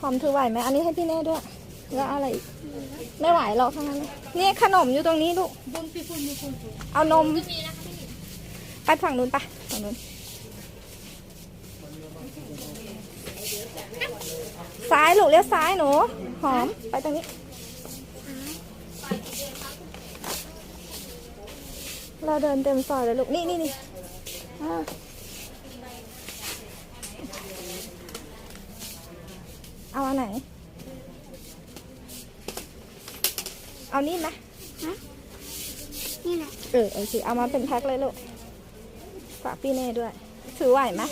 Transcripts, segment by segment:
หอมถือไหวไหมอันนี้ให้พี่เน่ด้วย แล้วอะไรอีกไม่ไหวหรอกทั้งนั้นนะนี่ขนมอยู่ตรงนี้ลูก เอานม ไปฝั่งนู้นไปฝั่งนู้น ซ้ายลูกเลี้ยวซ้ายหนู หอม ไปตรงนี้ เราเดินเต็มซอยเลยลูก นี่นี่นี่อ่า เอาอันไหน เอานี่ไหมนี่แหละเออโอเคเอามาเป็นแพ็คเลยลูกฝากพี่เน่ด้วย ถือไหวไหม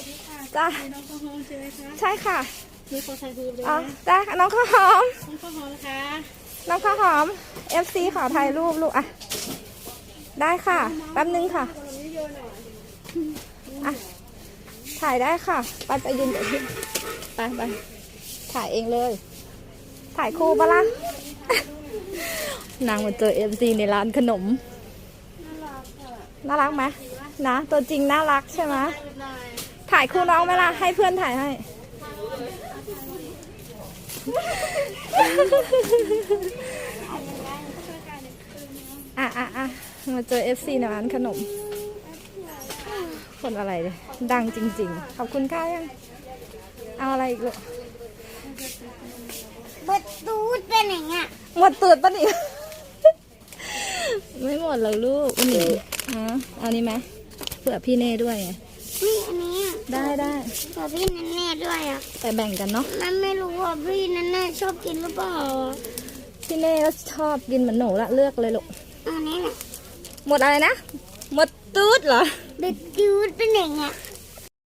จ้าน้องข้าวหอมใช่ไหมคะใช่ค่ะมีคนถ่ายรูปเลยอ๋อนะจ้าน้องข้าวหอม น้องข้าวหอมนะคะน้องข้าวหอม FC ขอถ่ายรูปลูกอะได้ค่ะแป๊บนึงค่ะอะถ่ายได้ค่ะไปไปยืนเดี๋ยวพี่ไปไป ถ่ายเองเลย ถ่ายคู่ปะล่ะ นางมาเจอ FC ในร้านขนม น่ารักไหมนะ ตัวจริงน่ารักใช่ไหมถ่ายคู่น้องไหมล่ะ ให้เพื่อนถ่ายให้ อะอะอะมาเจอ FC ในร้านขนม คนอะไร ดังจริง ๆ ขอบคุณค่ายัง เอาอะไรอีกลูก บิดตูดเป็นอย่างเงี้ยหมดตูดปะนี่ ไม่หมดหรอกลูกอุ้ยฮะเอานี้ไหมเผื่อพี่เน่ด้วยไงนี่อันนี้อะได้ได้แต่พี่นันแน่ด้วยอะแต่แบ่งกันเนาะมันไม่รู้ว่าพี่นันแน่ชอบกินหรือเปล่าพี่เน่ก็ชอบกินเหมือนหนูละเลือกเลยลูกอันนี้แหละหมดอะไรนะหมดตูดเหรอเบิดตูดเป็นอย่างเงี้ย